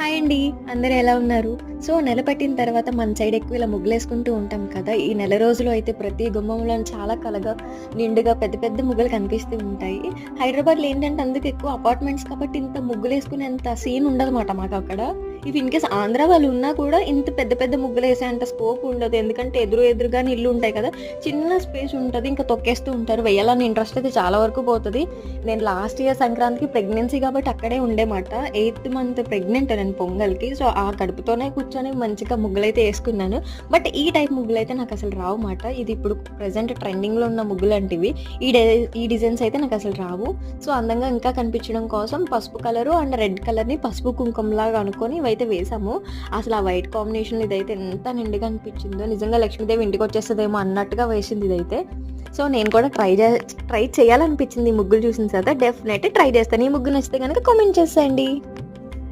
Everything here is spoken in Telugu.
హాయ్ అండి అందరూ ఎలా ఉన్నారు? సో నెల పట్టిన తర్వాత మన సైడ్ ఎక్కువ ఇలా ముగ్గులేసుకుంటూ ఉంటాం కదా ఈ నెల రోజులు అయితే ప్రతి గుమ్మంలో చాలా కలగా నిండుగా పెద్ద పెద్ద ముగ్గులు కనిపిస్తూ ఉంటాయి. హైదరాబాద్లో ఏంటంటే అందుకు ఎక్కువ అపార్ట్మెంట్స్ కాబట్టి ఇంత ముగ్గులేసుకునేంత సీన్ ఉండదన్నమాట మాకు అక్కడ. ఇవి ఇన్ కేస్ ఆంధ్ర వాళ్ళు ఉన్నా కూడా ఇంత పెద్ద పెద్ద ముగ్గులు వేసేంత స్కోప్ ఉండదు. ఎందుకంటే ఎదురు ఎదురుగానే ఇల్లు ఉంటాయి కదా చిన్న స్పేస్ ఉంటుంది ఇంకా తొక్కేస్తూ ఉంటారు. వేయాలని ఇంట్రెస్ట్ అయితే చాలా వరకు పోతుంది. నేను లాస్ట్ ఇయర్ సంక్రాంతికి ప్రెగ్నెన్సీ కాబట్టి అక్కడే ఉండేమాట. ఎయిత్ మంత్ ప్రెగ్నెంట్ నేను. పొంగల్కి. సో ఆ కడుపుతోనే కూర్చొని మంచిగా ముగ్గులైతే వేసుకున్నాను. బట్ ఈ టైప్ ముగ్గులు అయితే నాకు అసలు రావు మాట. ఇది ఇప్పుడు ప్రెసెంట్ ట్రెండింగ్లో ఉన్న ముగ్గులు అంటివి ఈ ఈ డిజైన్స్ అయితే నాకు అసలు రావు. సో అందంగా ఇంకా కనిపించడం కోసం పసుపు కలరు అండ్ రెడ్ కలర్ని పసుపు కుంకుమలాగా అనుకొని ఇవైతే వేసాము. అసలు ఆ వైట్ కాంబినేషన్ ఇదైతే ఎంత నిండుగా అనిపించిందో నిజంగా లక్ష్మీదేవి ఇంటికి వచ్చేస్తుందేమో అన్నట్టుగా వేసింది ఇదైతే. సో నేను కూడా ట్రై చే ట్రై చేయాలనిపించింది ఈ ముగ్గులు చూసిన తర్వాత. డెఫినెట్ ట్రై చేస్తాను. ఈ ముగ్గు నచ్చితే కనుక కామెంట్ చేసేయండి.